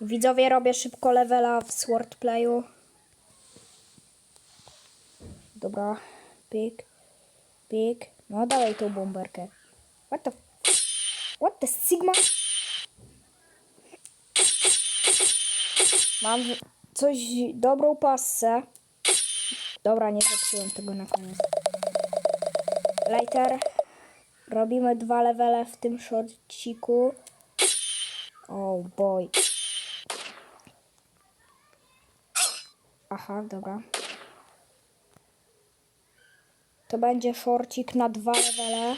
Widzowie, robię szybko levela w swordplayu. Dobra, pyk, pyk. No dawaj tą bomberkę. What the... What the sigma? Mam coś, dobrą passę. Dobra, nie zepsułem tego na koniec. Lighter. Robimy dwa levele w tym shortciku. Oh boy. Aha, dobra. To będzie shortcik na dwa levele.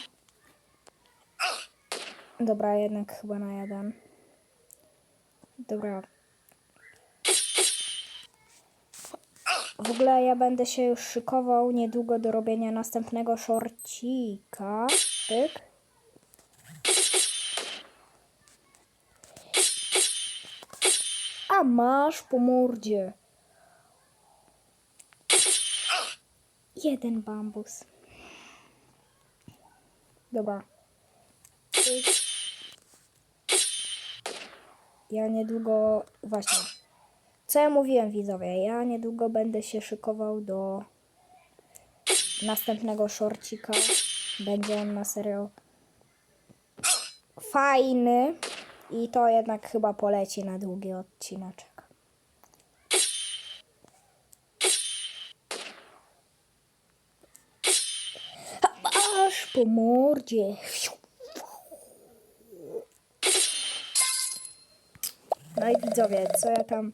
Dobra, jednak chyba na jeden. Dobra. W ogóle ja będę się już szykował niedługo do robienia następnego shortcika. Pyk. A masz po mordzie. Jeden bambus. Dobra. Ja niedługo. Właśnie. Co ja mówiłem, widzowie? Ja niedługo będę się szykował do następnego shortcika. Będzie on na serio fajny. I to jednak chyba poleci na długi odcineczek. po mordzie. No i widzowie, co ja tam...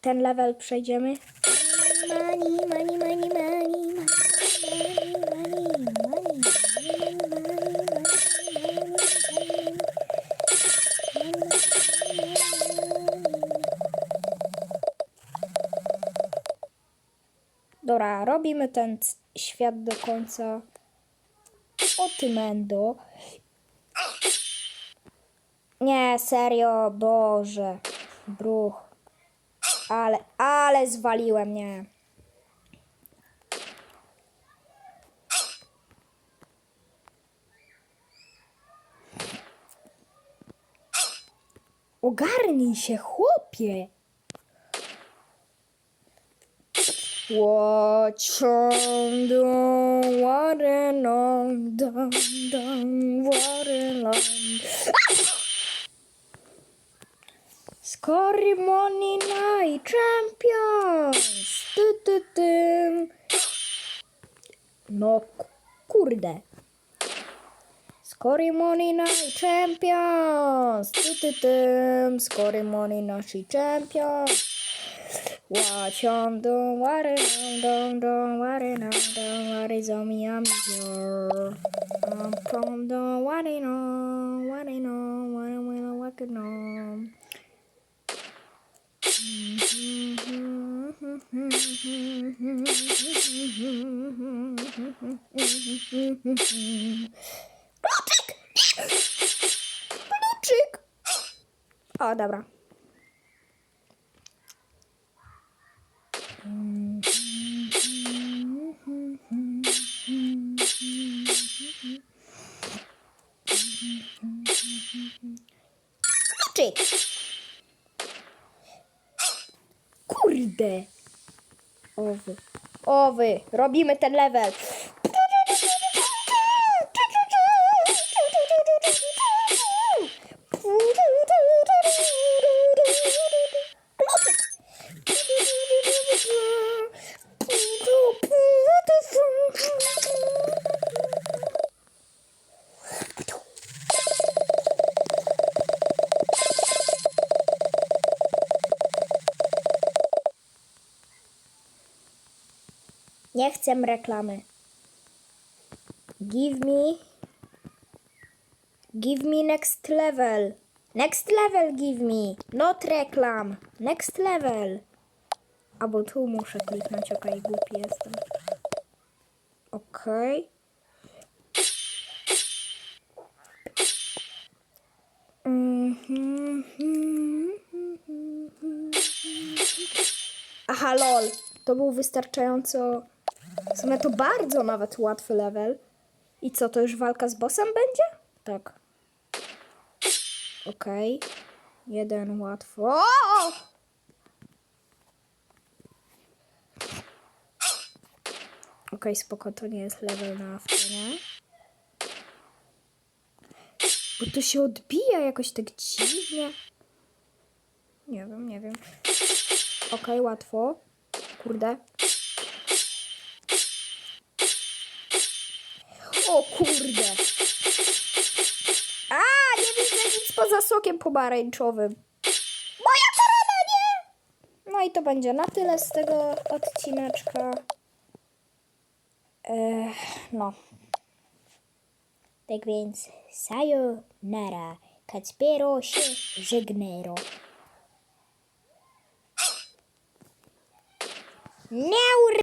Ten level przejdziemy. Mani. Dobra, robimy ten świat do końca. O ty mendo. Nie, serio, Boże. Bruch. Ale, ale zwaliłem, nie. Ogarnij się, chłopie. Watch on the water long, down, down, water long. Scorri moni noi champions! Tu, tu, tu. No kurde. Skorimo ni naši champions. tututum, skorimo ni naši čempions. Watch on, don't worry, no, don't, don't worry, no, don't worry, zombie, I'm here. Um, from don't worry, no, worry, no, worry, when I work, no. Kluczyk! Kluczyk! O, dobra. Kluczyk! Kurde! Owy. Owy. Robimy ten level. Nie chcę reklamy. Give me. Give me next level. Next level give me. Not reklam. Next level. Albo tu muszę kliknąć, okej, głupi jestem. Okej. Mhm. Aha, lol. To był wystarczająco. W sumie to bardzo nawet łatwy level. I co, to już walka z bossem będzie? Tak. Okej. Jeden łatwo. O! Okej, spoko, to nie jest level na nie? Bo to się odbija jakoś tak dziwnie. Nie wiem, nie wiem. Okej, łatwo. Kurde. O kurde. A, nie widzę nic poza sokiem pomarańczowym. Moja korona, nie! No i to będzie na tyle z tego odcineczka. Ech, no. Tak więc, sayonara. Kacpiero się żegnero. Nie